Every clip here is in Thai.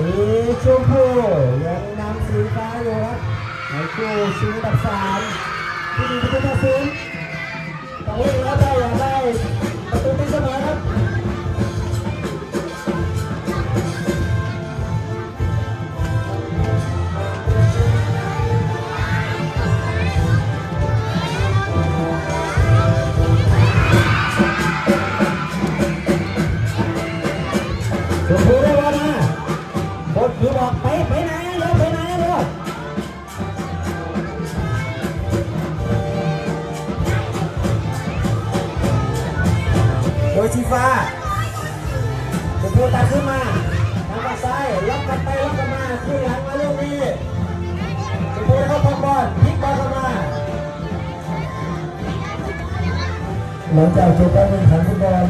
สีชมพูยังนำสีฟ้าอยู่ครับในคู่ชิงดับสามที่ดีที่จะ ยชีฟ้าชมพูตัดขึ้นมาทางซ้ายล็อกกันไปล็อกกันมาขึ้นหลังมาลูกนี้ชมพูเข้าพักบอลพลิกบอลเข้ามาหลังจากจบการแข่งขันฟุตบอล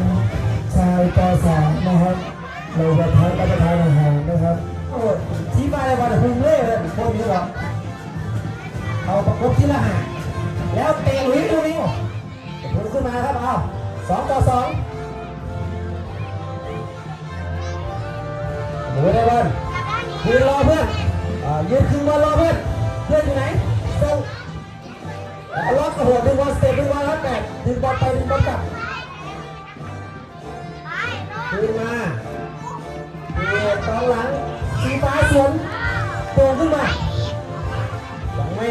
ชายป .3 นะครับเราประทานรับประทานอาหารนะครับโอ้ชี้ไปเลยบอลพุ่งเล่เลยพวกนี้หรอเอาประกบที่ละหาแล้วเตะหลุยดูนี่พุ่งขึ้นมาครับเอาสองต่อสอง เพื่อนยืนคืนบอลรอเพื่อนเพื่อนอยู่ไหนส่งแล้วล็อกกระหัวดึงบอลสเตปดึงบอลแล้วแปดดึงบอลไปดึงบอลกลับคืนมาเบียดกองหลังสีฟ้าสวนโป่งขึ้นมายังไม่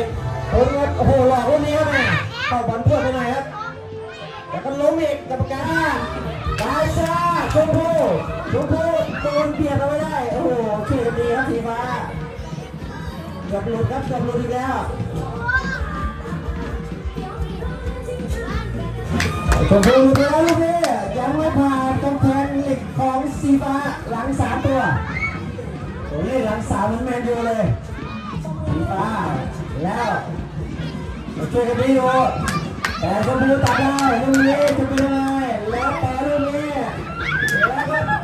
พ้นโอ้โหหลอกลูกนี้ครับแม่เข้าบอลเพื่อนไปหน่อยครับแล้วก็ล้มอีกกรรมการ ดาวชาชมพูชมพูโดนเบียดเอาไว้ได้ โอ้โหช่วยกันดีครับสีฟ้าเกือบหลุดครับเกือบหลุดอีกแล้วชมพูหลุดแล้วลูกนี้ยังไม่ผ่านกำแพงเหล็กของสีฟ้าหลังสามตัวโอ้ยหลังสามมันแมนยูเลยสีฟ้าแล้วมาช่วยกันดีอยู่แต่ชมพูตัดได้ลูกนี้จะเป็นยังไงแล้วแต่ลูกนี้แล้วก็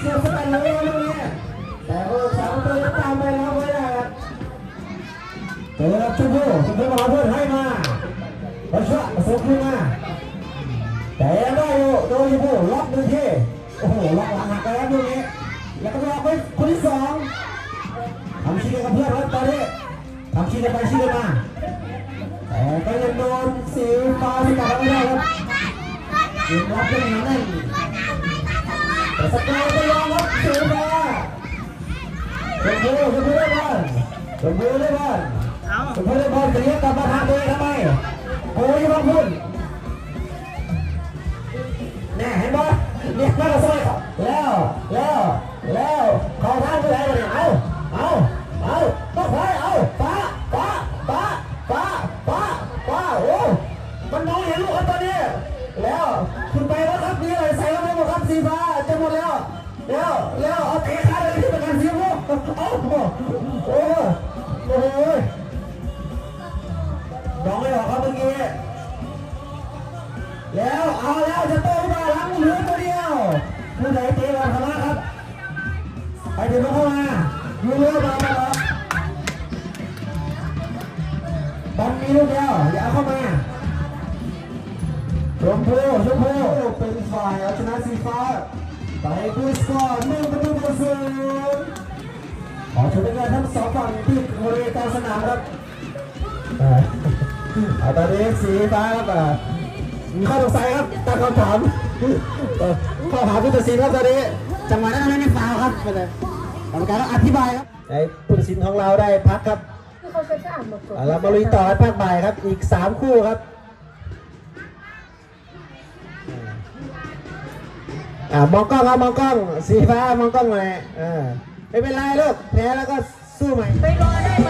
เสียบสกัดเลยลูกนี้แต่ผู้สามตัวตามไปแล้วไม่ได้ครับเจอครับชมพูชมพูมาเพื่อนให้มาไปช่วยส่งขึ้นมาแต่ยังได้อยู่โดยชมพูล็อกหนึ่งทีโอ้โหล็อกหลังหักไปแล้วลูกนี้แล้วก็ล็อกไปคนที่สองทำชี้กับเพื่อนครับตอนนี้ทำชี้กันไปชี้กันมาแต่ก็ยังโดนสีฟ้าที่กลับมาไม่ได้ครับยิงรับยังเหนียวแน่น สกายก็ยอมครับสีฟ้าชมพูชมพูได้บอลชมพูได้บอลชมพูได้บอลเสียกลับมาทางตัวเองทำไมโอ้ยบังพุ่นแน่เห็นบอลเรียกมาแล้วสวยแล้วแล้วแล้วขอทางไปไหนเนี่ยเอาเอาเอา ยู่เรือบอลมาบอลมีลูกเดียวอย่าเข้ามาชมพูชมพูเป็นฝ่ายเอาชนะสีฟ้าไปด้สกอร์หนึ่งประตูต่อศูนย์ขอชมกันทั้งสองฝั่งที่บริเวณกลางสนามครับอาตอนนี้สีฟ้าครับมีข้อสงสัยครับตั้งคำถามข้อถามผู้ตัดสินครับตอนนี้จังหวะนั้นไม่ได้ฟาวครับไปเลย กรรมการต้องอธิบายครับไอ้ผู้ตัดสินของเราได้พักครับคือเขาจะอ่านบทสวดอ่าเรามาลุยต่อกันภาคบ่ายครับ อีกสามคู่ครับอ่ามองกล้องครับมองกล้อง สีฟ้ามองกล้องหน่อยอ่าไม่เป็นไรลูกแพ้แล้วก็สู้ใหม่ไปรอได้ไหมได้